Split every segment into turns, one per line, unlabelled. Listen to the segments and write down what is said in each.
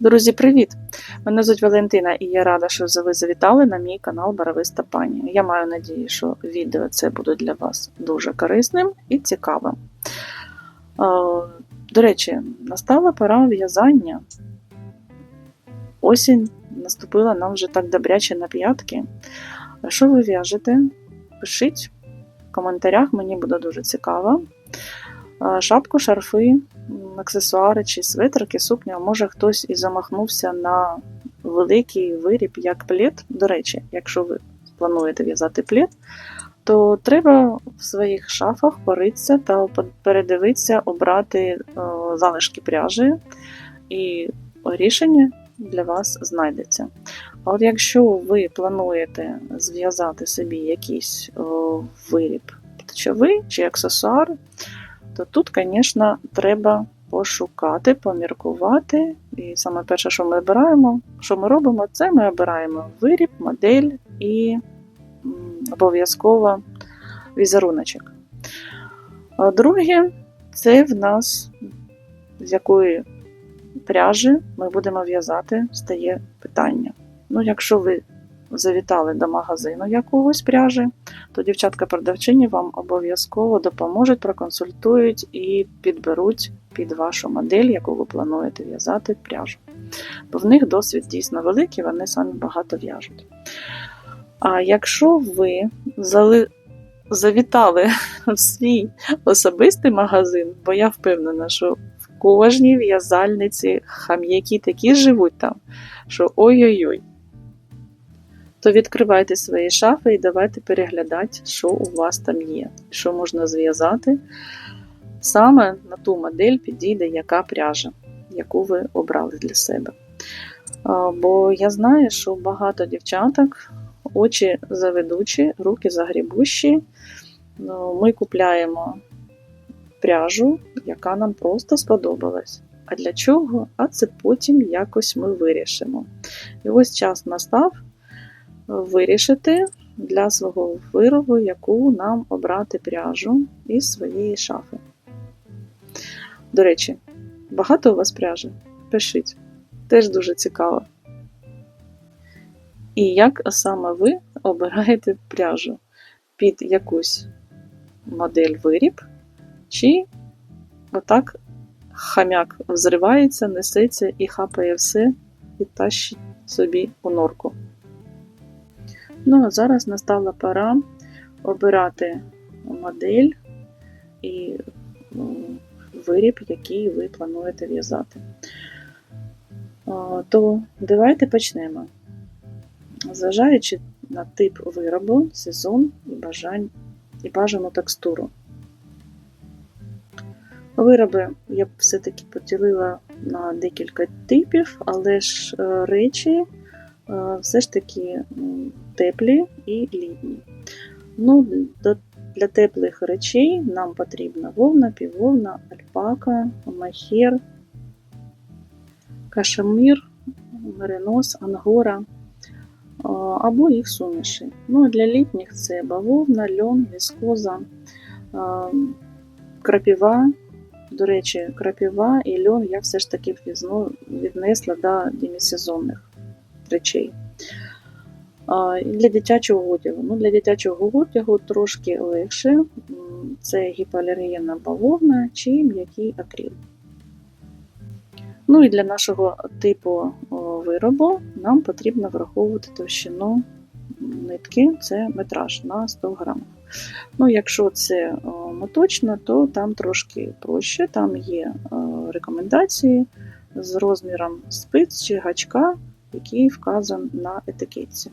Друзі, привіт! Мене звуть Валентина і я рада, що ви завітали на мій канал Барвиста Пані. Я маю надію, що відео це буде для вас дуже корисним і цікавим. Е, До речі, настала пора в'язання. Осінь наступила нам вже так добряче на п'ятки. Що ви в'яжете? Пишіть в коментарях, мені буде дуже цікаво. Е, Шапку, шарфи, аксесуари чи свитерки, сукня. Може хтось і замахнувся на великий виріб, як плід. До речі, якщо ви плануєте в'язати плід, то треба в своїх шафах поритися та передивитися, обрати е, залишки пряжі, і рішення для вас знайдеться. А от якщо ви плануєте зв'язати собі якийсь о, виріб ткачовий чи аксесуар, то тут, звісно, треба пошукати, поміркувати. І саме перше, що ми обираємо, що ми робимо, це ми обираємо виріб, модель і обов'язково візеруночок. Друге, це в нас з якої пряжі ми будемо в'язати, стає питання. Ну, якщо ви завітали до магазину якогось пряжі, то дівчатка-продавчині вам обов'язково допоможуть, проконсультують і підберуть під вашу модель, яку ви плануєте в'язати пряжу. Бо в них досвід дійсно великий, вони самі багато в'яжуть. А якщо ви зали... завітали в свій особистий магазин, бо я впевнена, що в кожній в'язальниці хам'яки такі живуть там, що ой-ой-ой то відкривайте свої шафи і давайте переглядати, що у вас там є, що можна зв'язати. Саме на ту модель підійде яка пряжа, яку ви обрали для себе. Бо я знаю, що багато дівчаток, очі заведучі, руки загрібущі. Ну, Ми купляємо пряжу, яка нам просто сподобалась. А для чого? А це потім якось ми вирішимо. І ось час настав вирішити для свого виробу, яку нам обрати пряжу із своєї шафи. До речі, багато у вас пряжі? Пишіть. Теж дуже цікаво. І як саме ви обираєте пряжу під якусь модель виріб, чи отак хам'як взривається, несеться і хапає все і тащить собі у норку. Ну, а зараз настала пора обирати модель і ну, виріб, який ви плануєте в'язати. То давайте почнемо. Зважаючи на тип виробу, сезон і бажань, і бажану текстуру. Вироби я б все-таки поділила на декілька типів, але ж е, речі все ж таки теплі і літні. Ну, Для теплих речей нам потрібна вовна, півовна, альпака, махер, кашемір, меринос, ангора або їх суміші. Ну, Для літніх це бавовна, льон, віскоза, крапіва. До речі, крапіва і льон я все ж таки віднесла до демісезонних речей. Для дитячого одягу. Ну, Для дитячого одягу трошки легше. Це гіпоалергієнна бавовна чи м'який акрил. Ну і для нашого типу виробу нам потрібно враховувати товщину нитки, це метраж на 100 грамів. Ну, Якщо це моточно, то там трошки проще, там є рекомендації з розміром спиць чи гачка, який вказан на етикетці.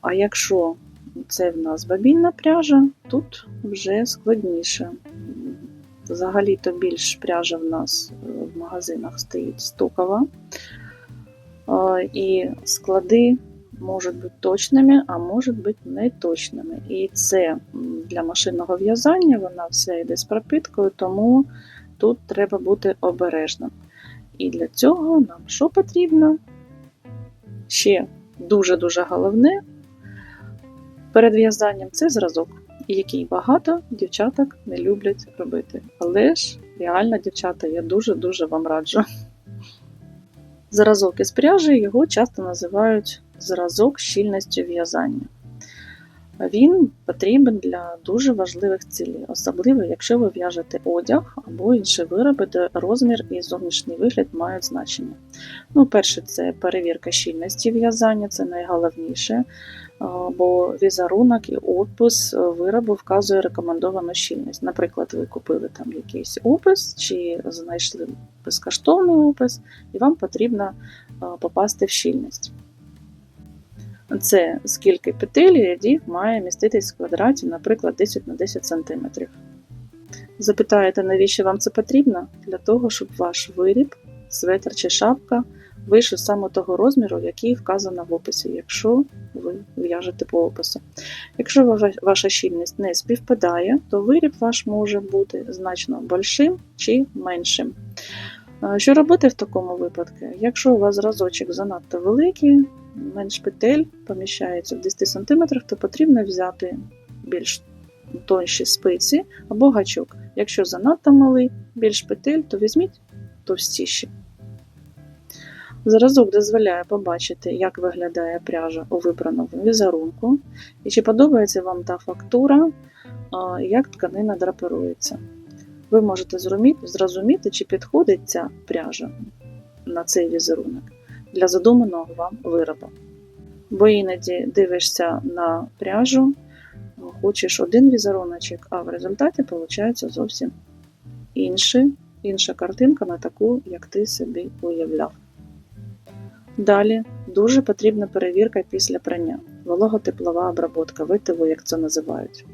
А якщо це в нас бабінна пряжа, тут вже складніше. Взагалі-то більш пряжа в нас е, в магазинах стоїть стокова, і склади можуть бути точними, а можуть бути неточними. І це для машинного в'язання, вона вся йде з пропиткою, тому тут треба бути обережним. І для цього нам що потрібно? Ще дуже-дуже головне перед в'язанням це зразок, який багато дівчаток не люблять робити. Але ж реально, дівчата, я дуже-дуже вам раджу. Зразок із пряжі його часто називають зразок щільності в'язання. Він потрібен для дуже важливих цілей, особливо якщо ви в'яжете одяг або інші вироби, де розмір і зовнішній вигляд мають значення. Ну, перше, це перевірка щільності в'язання, це найголовніше, бо візерунок і опис виробу вказує рекомендовану щільність. Наприклад, ви купили там якийсь опис чи знайшли безкоштовний опис, і вам потрібно попасти в щільність. Це скільки петель рядів має міститись в квадраті, наприклад, 10 на 10 см. Запитаєте, навіщо вам це потрібно? Для того, щоб ваш виріб, светр чи шапка вийшов саме того розміру, який вказано в описі, якщо ви в'яжете по опису. Якщо ваша щільність не співпадає, то виріб ваш може бути значно більшим чи меншим. Е, Що робити в такому випадку? Якщо у вас зразочок занадто великий, менш петель поміщається в 10 см, то потрібно взяти більш тонші спиці або гачок. Якщо занадто малий, більш петель, то візьміть товстіші. Зразок дозволяє побачити, як виглядає пряжа у вибраному візерунку, і чи подобається вам та фактура, як тканина драпирується. Ви можете зрозуміти- чи підходить ця пряжа на цей візерунок для задуманого вам виробу. Бо іноді дивишся на пряжу, хочеш один візеруночок, а в результаті виходить зовсім інший, інша картинка на таку, як ти собі уявляв. Далі дуже потрібна перевірка після прання, вологотеплова обробка, ВТВ, як це називають.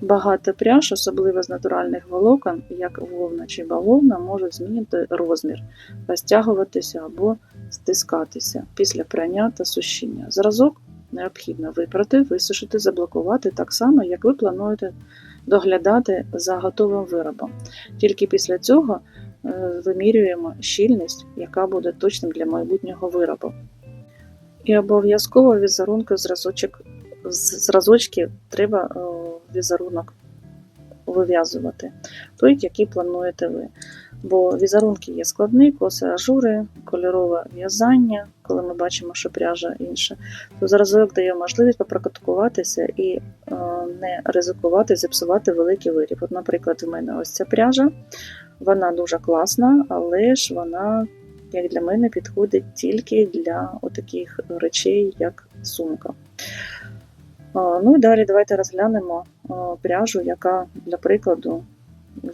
Багато пряж, особливо з натуральних волокон, як вовна чи бавовна, можуть змінити розмір, розтягуватися або стискатися після прання та сушіння. Зразок необхідно випрати, висушити, заблокувати так само, як ви плануєте доглядати за готовим виробом. Тільки після цього е, вимірюємо щільність, яка буде точним для майбутнього виробу. І обов'язково візерунку зразочок, зразочки треба е, візерунок вив'язувати, той, який плануєте ви. Бо візерунки є складні, коси ажури, кольорове в'язання, коли ми бачимо, що пряжа інша, то зразок дає можливість попрактикуватися і е, не ризикувати зіпсувати великий виріб. От, наприклад, в мене ось ця пряжа, вона дуже класна, але ж вона, як для мене, підходить тільки для таких речей, як сумка. А, Ну і далі давайте розглянемо пряжу, яка для прикладу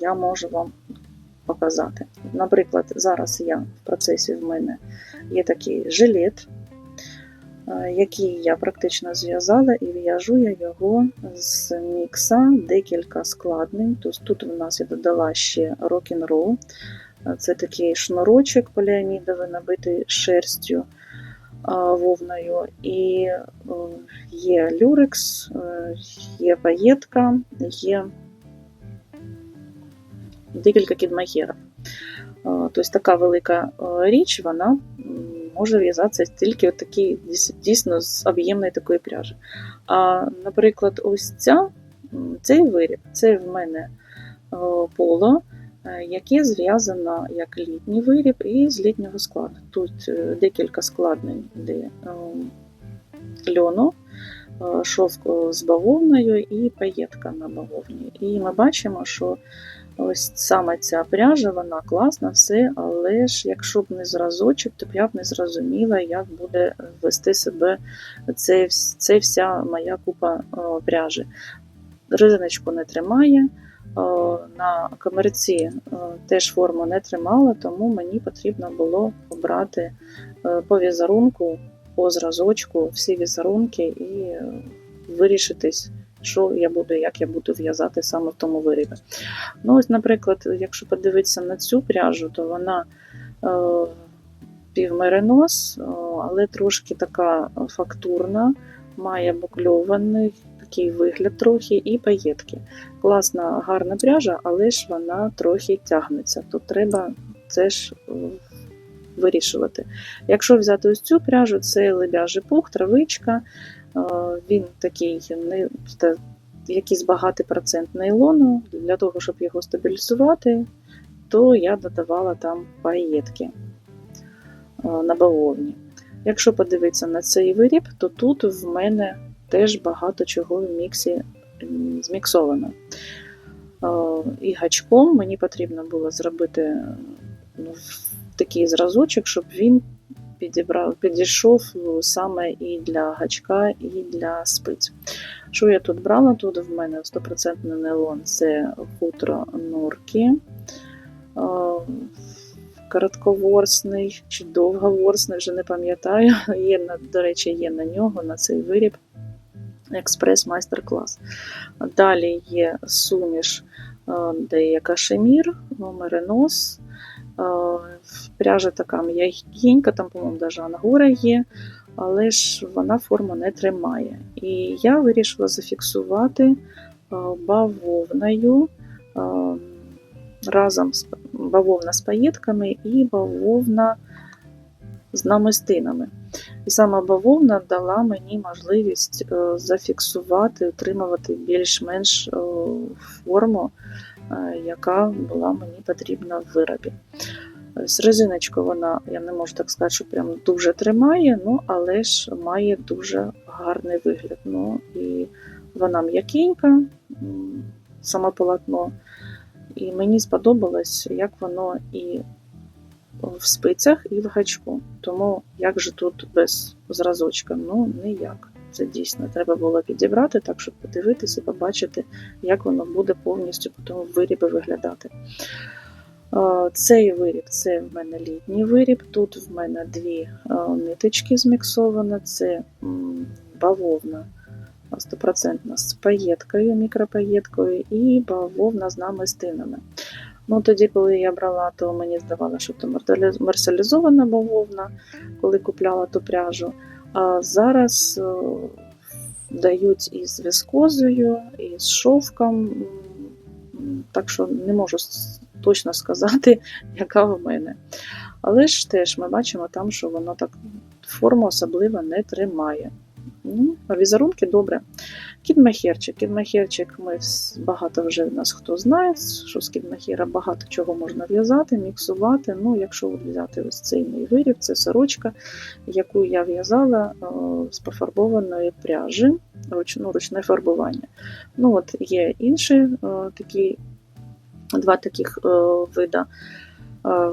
я можу вам показати. Наприклад, зараз я в процесі в мене є такий жилет, який я практично зв'язала і в'яжу я його з мікса декілька складнень. Тобто тут у нас я додала ще рок-н-рол. Це такий шнурочок поліамідовий, набитий шерстю вовною. І е, є люрекс, е, є паєтка, є декілька кідмагерів. Тобто така велика е, річ, вона може в'язатися тільки от дійс- дійсно з об'ємної такої пряжі. А, наприклад, ось ця, цей виріб, це в мене поло, яке зв'язано як літній виріб і з літнього складу. Тут е, декілька складнень, де е, льону, е, шовк з бавовною і паєтка на бавовні. І ми бачимо, що ось саме ця пряжа, вона класна, все, але ж якщо б не зразочок, то б я б не зрозуміла, як буде вести себе цей, вс- цей вся моя купа е, пряжі. Резиночку не тримає. Е, На комерці е, теж форму не тримала, тому мені потрібно було обрати е, по візерунку, по зразочку всі візерунки і вирішитись, що я буду, як я буду в'язати саме в тому виробі. Ну, ось, наприклад, якщо подивитися на цю пряжу, то вона півмеринос, але трошки така фактурна, має букльований такий вигляд трохи і паєтки. Класна, гарна пряжа, але ж вона трохи тягнеться. Тут треба це ж е, вирішувати. Якщо взяти ось цю пряжу, це лебяжий пух, травичка, е, він такий не якийсь багатий процент нейлону. Для того, щоб його стабілізувати, то я додавала там паєтки. е, на бавовні. Якщо подивитися на цей виріб, то тут в мене теж багато чого в міксі зміксовано. Е, І гачком мені потрібно було зробити ну, такий зразочок, щоб він підібрав, підійшов саме і для гачка, і для спиць. Що я тут брала? Тут в мене 100% нейлон це хутро норки. Е, Коротковорсний чи довговорсний, вже не пам'ятаю. Є, до речі, є на нього, на цей виріб експрес-майстер-клас. Далі є суміш, е, де є кашемір, меринос. Е, Пряжа така м'ягенька, там, по-моєму, навіть ангора є, але ж вона форму не тримає. І я вирішила зафіксувати е, бавовною разом з бавовна з паєтками і бавовна з намистинами. І саме бавовна дала мені можливість е, зафіксувати, утримувати більш-менш е, форму, е, яка була мені потрібна в виробі. З резиночкою вона, я не можу так сказати, що прям дуже тримає, ну, але ж має дуже гарний вигляд. Ну, і вона м'якенька, саме полотно. І мені сподобалось, як воно і в спицях, і в гачку. Тому як же тут без зразочка? Ну, ніяк. Це дійсно треба було підібрати, так щоб подивитися побачити, як воно буде повністю потім в вирібі виглядати. Е, Цей виріб це в мене літній виріб. Тут в мене дві е, ниточки зміксовані. Це бавовна 100% з паєткою, мікропаєткою, і бавовна з намистинами. Ну, тоді, коли я брала, то мені здавалося, що це мерсалізована бавовна, коли купляла ту пряжу. А зараз е, дають і з віскозою, і з шовком. Так що не можу точно сказати, яка в мене. Але ж теж ми бачимо там, що воно так форму особливо не тримає. Ну, візерунки добре. Кідмахерчик. Кідмахерчик ми багато вже в нас хто знає, що з кідмахера багато чого можна в'язати, міксувати. Ну, якщо взяти ось цей мій виріб, це сорочка, яку я в'язала з пофарбованої пряжі, ну, ручне фарбування. Ну, от є інші е, такі, два таких е, вида. Е,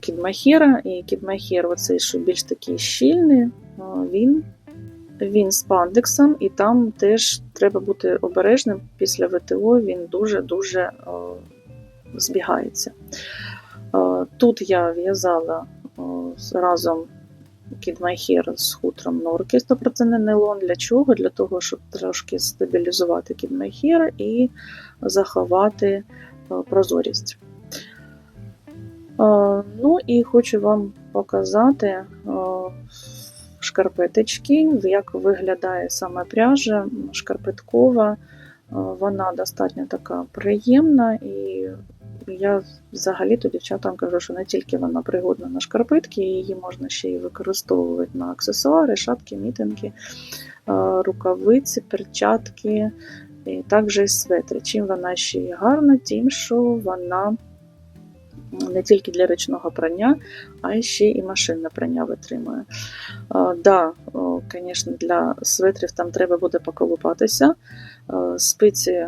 Кідмахера і кідмахер, оцей, що більш такий щільний, він він з пандексом, і там теж треба бути обережним. Після ВТО він дуже-дуже е, збігається. Е, Тут я в'язала е, разом кідмайхер з хутром норки 100% нейлон. Для чого? Для того, щоб трошки стабілізувати кідмайхер і заховати прозорість. Ну і хочу вам показати шкарпеточки, як виглядає саме пряжа шкарпеткова. Е, Вона достатньо така приємна, і я взагалі-то дівчатам кажу, що не тільки вона пригодна на шкарпетки, її можна ще й використовувати на аксесуари, шапки, мітинги, е, рукавиці, перчатки, і також і светри. Чим вона ще й гарна, тим, що вона не тільки для ручного прання, а ще і машинне прання витримує. Так, да, звісно, для светрів там треба буде поколупатися. Е, Спиці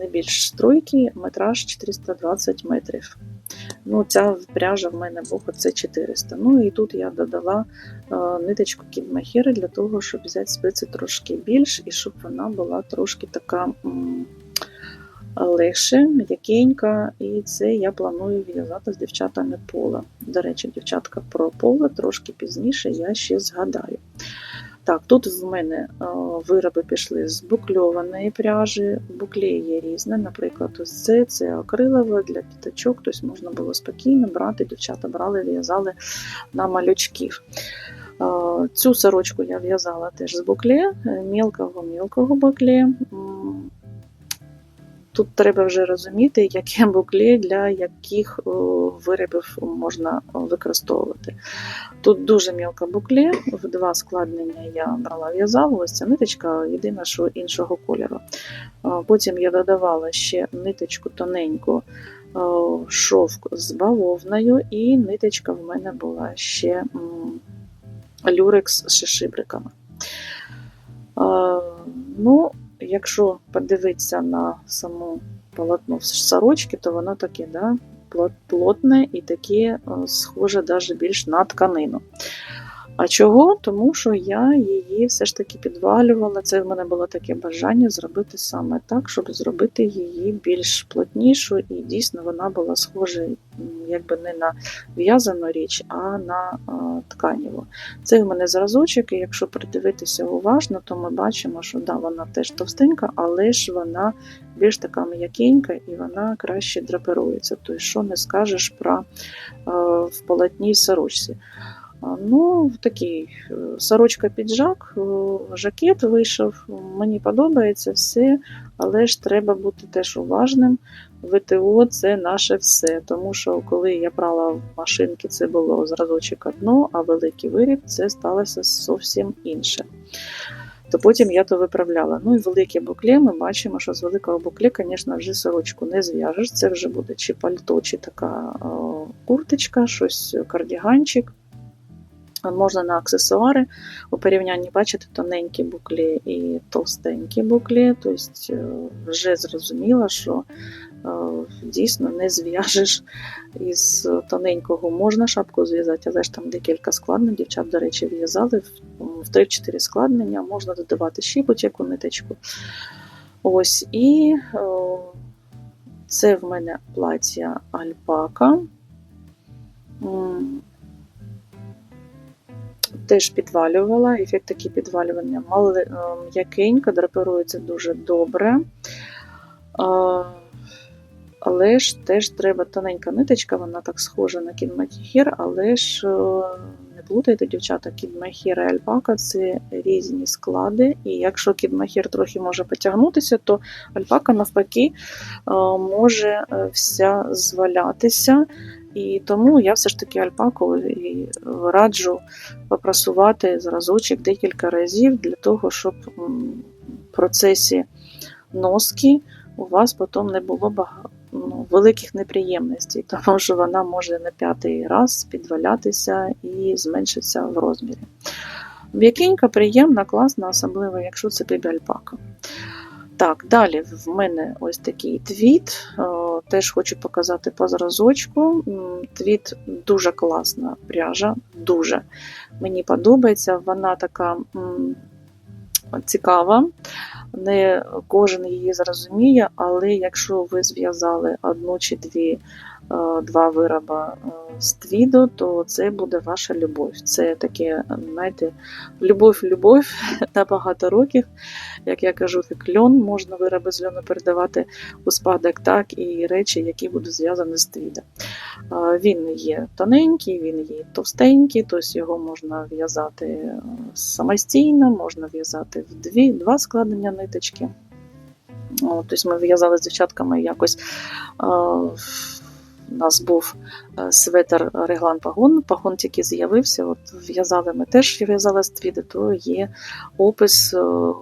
не більш струйкі, метраж 420 метрів. Ну, ця пряжа в мене був це 400. Ну і тут я додала е, ниточку кідмахіри для того, щоб взяти спиці трошки більш і щоб вона була трошки така м, легше, м'якенька. І це я планую в'язати з дівчатами пола. До речі, дівчатка про поле трошки пізніше я ще згадаю. Так, тут в мене е, вироби пішли з букльованої пряжі. Буклі є різне. Наприклад, ось це, це акрилове для піточок, тобто можна було спокійно брати, дівчата брали, в'язали на малючків. Е, Цю сорочку я в'язала теж з буклі, мілкого-мілкого буклі. Тут треба вже розуміти, яке буклі для яких виробів можна використовувати. Тут дуже мілка буклі, в два складнення я брала в'язала, ось ця ниточка, єдине, що іншого кольору. Потім я додавала ще ниточку тоненьку шовк з бавовною, і ниточка в мене була ще люрекс з шишибриками. Е, Ну, якщо подивитися на саму полотно сорочки, то воно таке, да, плотне і таке е, схоже навіть більш на тканину. А чого? Тому що я її все ж таки підвалювала. Це в мене було таке бажання зробити саме так, щоб зробити її більш плотнішу, і дійсно вона була схожа якби не на в'язану річ, а на тканіву. Це в мене зразочок, і якщо придивитися уважно, то ми бачимо, що да, вона теж товстенька, але ж вона більш така м'якенька і вона краще драпирується. Тобто, що не скажеш про е, в полотній сорочці. Ну, такий е, сорочка-піджак, е, жакет вийшов. Мені подобається все, але ж треба бути теж уважним. ВТО це наше все. Тому що коли я брала в машинки, це було зразочок одно, а великий виріб це сталося зовсім інше. То потім я то виправляла. Ну і велике букле, ми бачимо, що з великого букле, звісно, вже сорочку не зв'яжеш. Це вже буде чи пальто, чи така о, курточка, щось кардіганчик. Можна на аксесуари у порівнянні бачите тоненькі буклі і товстенькі буклі. Тобто е, вже зрозуміло, що е, дійсно не зв'яжеш із тоненького можна шапку зв'язати, але ж там декілька складнень. Дівчат, до речі, в'язали в- в 3-4 складнення, можна додавати ще будь-яку ниточку. Ось, і е, це в мене плаття альпака. Теж підвалювала, ефект такий підвалювання мали- е, м'якенько, драпирується дуже добре. Але ж теж треба тоненька ниточка, вона так схожа на кінмахір, але ж е, не плутайте, дівчата, кінмахір і альпака це різні склади. І якщо кінмахір трохи може потягнутися, то альпака навпаки е, може вся звалятися. І тому я все ж таки альпаку і раджу попрасувати зразочок декілька разів для того, щоб в процесі носки у вас потім не було. Ну, великих неприємностей, тому що вона може на п'ятий раз підвалятися і зменшитися в розмірі. М'якенька, приємна, класна, особливо, якщо це бібі-альпака. Так, далі в мене ось такий твіт. е, Теж хочу показати по зразочку. Твіт дуже класна пряжа, дуже. Мені подобається. Вона така цікава. Не кожен її зрозуміє, але якщо ви зв'язали одну чи дві, два вироби е, з твіду, то це буде ваша любов. Це таке, знаєте, любов-любов на багато років. Як я кажу, як льон, можна вироби з льону передавати у спадок, так і речі, які будуть зв'язані з твіда. Е, Він є тоненький, він є товстенький, тобто його можна в'язати е, самостійно, можна в'язати в дві, два складення ниточки. Тобто ми в'язали з дівчатками якось. У нас був е, светр реглан пагон, пагон тільки з'явився. От в'язали ми теж в'язали з то є опис. е,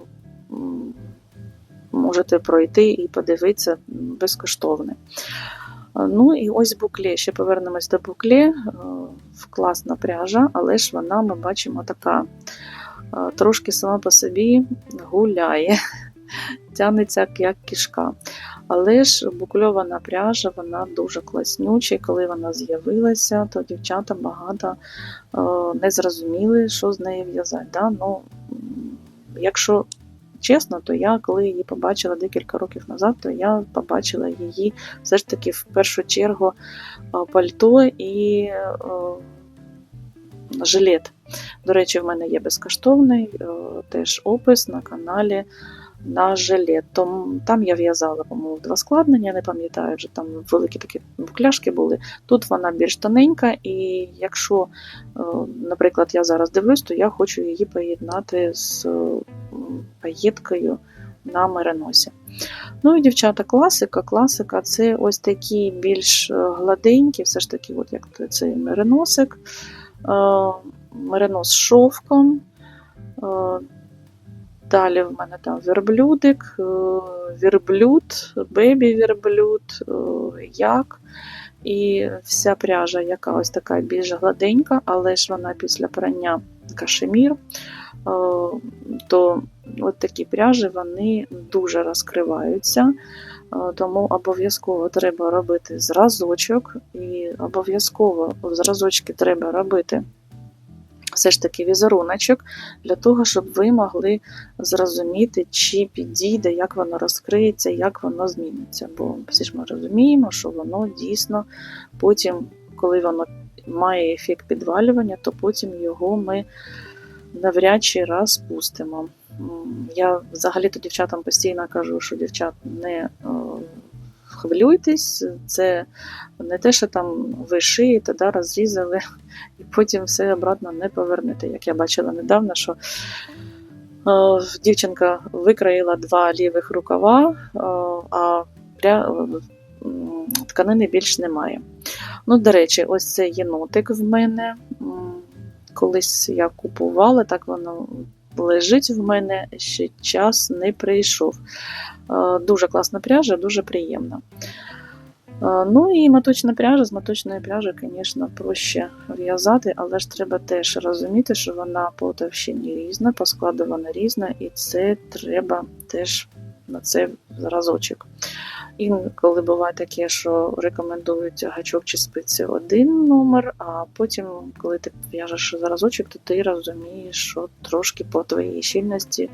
Можете пройти і подивитися безкоштовне. Ну і ось букле. Ще повернемось до букле. Е, Класна пряжа, але ж вона, ми бачимо, така трошки сама по собі гуляє, тягнеться як кішка. Але ж букльована пряжа, вона дуже класнюча, і коли вона з'явилася, то дівчата багато е, не зрозуміли, що з нею в'язати. Да? Ну, якщо чесно, то я, коли її побачила декілька років назад, то я побачила її все ж таки в першу чергу е, пальто і е, жилет. До речі, в мене є безкоштовний теж опис на каналі на жилет. Том, там я в'язала, по-моєму, два складнення, не пам'ятаю, вже там великі такі букляшки були. Тут вона більш тоненька, і якщо, е, наприклад, я зараз дивлюсь, то я хочу її поєднати з е, паєткою на мериносі. Ну і дівчата, класика. Класика це ось такі більш е, гладенькі, все ж таки, от як цей мериносик, е, меринос з шовком. Далі в мене там верблюдик, е, верблюд, бебі-верблюд, е, як. І вся пряжа, яка ось така більш гладенька, але ж вона після прання кашемір, е, то от такі пряжі вони дуже розкриваються. Тому обов'язково треба робити зразочок, і обов'язково зразочки треба робити все ж таки візеруночок, для того, щоб ви могли зрозуміти, чи підійде, як воно розкриється, як воно зміниться. Бо всі ж ми розуміємо, що воно дійсно потім, коли воно має ефект підвалювання, то потім його ми навряд чи раз пустимо. Я взагалі-то дівчатам постійно кажу, що дівчат не е, хвилюйтесь, це не те, що там ви шиєте, да, розрізали, і потім все обратно не повернете. Як я бачила недавно, що е, дівчинка викроїла два лівих рукава, е, а пря... тканини більш немає. Ну, до речі, ось це єнотик в мене. Колись я купувала, так воно лежить в мене, ще час не прийшов. Е, Дуже класна пряжа, дуже приємна. Е, Ну і моточна пряжа, з моточної пряжі, звісно, проще в'язати, але ж треба теж розуміти, що вона по товщині різна, по складу вона різна, і це треба теж на це зразочок. Інколи буває таке, що рекомендують гачок чи спиці один номер, а потім, коли ти в'яжеш зразочок, то ти розумієш, що трошки по твоїй щільності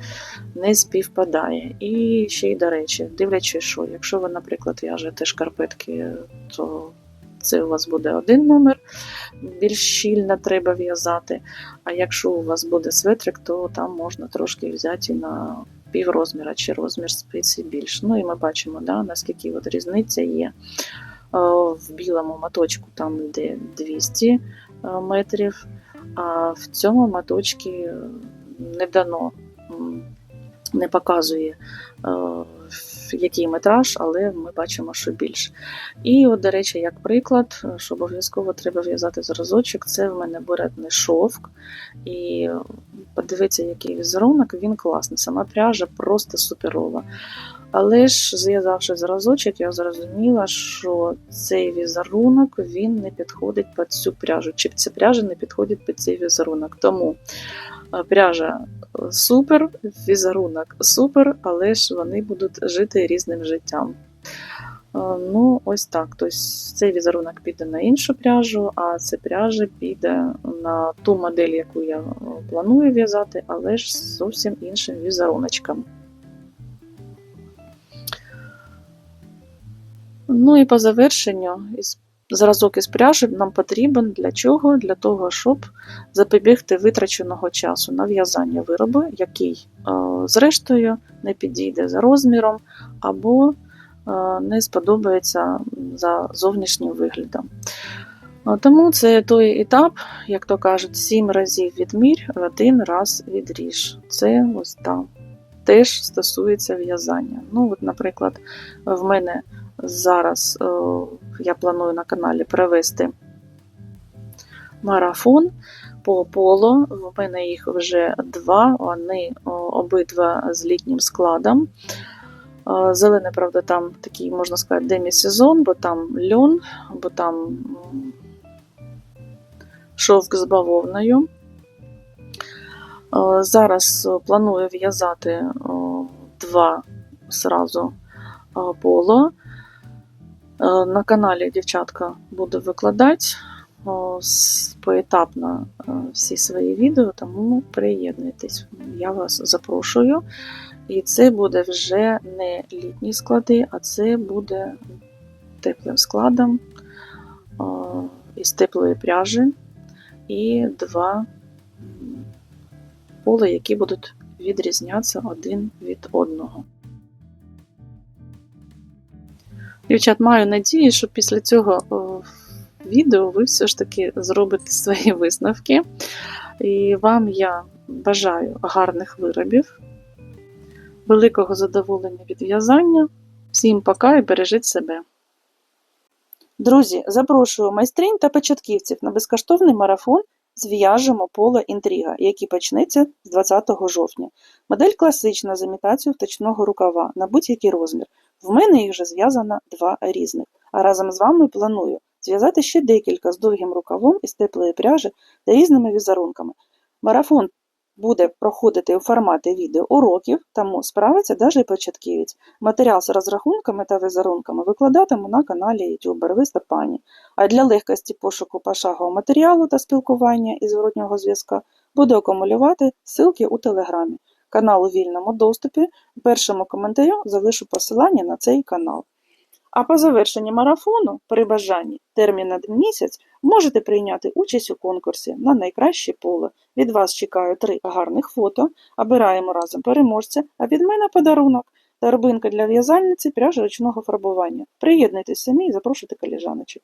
не співпадає. І ще й до речі, дивлячись, що якщо ви, наприклад, в'яжете шкарпетки, то це у вас буде один номер, більш щільно треба в'язати. А якщо у вас буде светрик, то там можна трошки взяти на пів розміра чи розмір спиці більш. Ну і ми бачимо, да, наскільки от різниця є. Е, В білому маточку там йде 200 е, метрів, а в цьому маточці не дано, не показує, е, який метраж, але ми бачимо, що більше. І, от, до речі, як приклад, що обов'язково треба в'язати зразочок, це в мене буретний шовк. І подивіться, який візерунок, він класний. Сама пряжа просто суперова. Але ж, зв'язавши зразочок, я зрозуміла, що цей візерунок він не підходить під цю пряжу. Чи ця пряжа не підходить під цей візерунок. Тому е, пряжа е, супер, візерунок супер, але ж вони будуть жити різним життям. Е, Ну, ось так. Тобто цей візерунок піде на іншу пряжу, а ця пряжа піде на ту модель, яку я е, планую в'язати, але ж з зовсім іншим візеруночком. Ну і по завершенню із зразок із пряжі нам потрібен для чого? Для того, щоб запобігти витраченого часу на в'язання виробу, який, е, зрештою, не підійде за розміром або е, не сподобається за зовнішнім виглядом. Е, Тому це той етап, як то кажуть, сім разів відмір, один раз відріж. Це ось там. Теж стосується в'язання. Ну, от, наприклад, в мене зараз е, я планую на каналі провести марафон по поло. В мене їх вже два, вони обидва з літнім складом. Е, Зелений, правда, там такий, можна сказати, демісезон, бо там льон, бо там шовк з бавовною. Е, Зараз планую в'язати два зразу е, поло. Е, На каналі дівчатка буду викладати поетапно е, всі свої відео, тому приєднуйтесь. Я вас запрошую. І це буде вже не літні склади, а це буде теплим складом е, із теплої пряжі і два м, пола, які будуть відрізнятися один від одного. Дівчат, маю надію, що після цього відео ви все ж таки зробите свої висновки. І вам я бажаю гарних виробів, великого задоволення від в'язання. Всім пока і бережіть себе. Друзі, запрошую майстринь та початківців на безкоштовний марафон зв'яжемо поле інтрига, який почнеться з 20 жовтня. Модель класична з імітацією вточного рукава на будь-який розмір. В мене їх вже зв'язано два різних. А разом з вами планую зв'язати ще декілька з довгим рукавом із теплої пряжі та різними візерунками. Марафон буде проходити у форматі відеоуроків, тому справиться навіть і початківець. Матеріал з розрахунками та візерунками викладатиму на каналі YouTube Барвиста Пані. А для легкості пошуку пошагового матеріалу та спілкування і зворотнього зв'язка буду акумулювати ссылки у Телеграмі. Канал у вільному доступі. У першому коментарю залишу посилання на цей канал. А по завершенні марафону, при бажанні, термін на місяць, можете прийняти участь у конкурсі на найкраще поле. Від вас чекаю три гарних фото, обираємо разом переможця, а від мене подарунок торбинка для в'язальниці пряжі ручного фарбування. Приєднуйтесь самі і запрошуйте коліжаночок.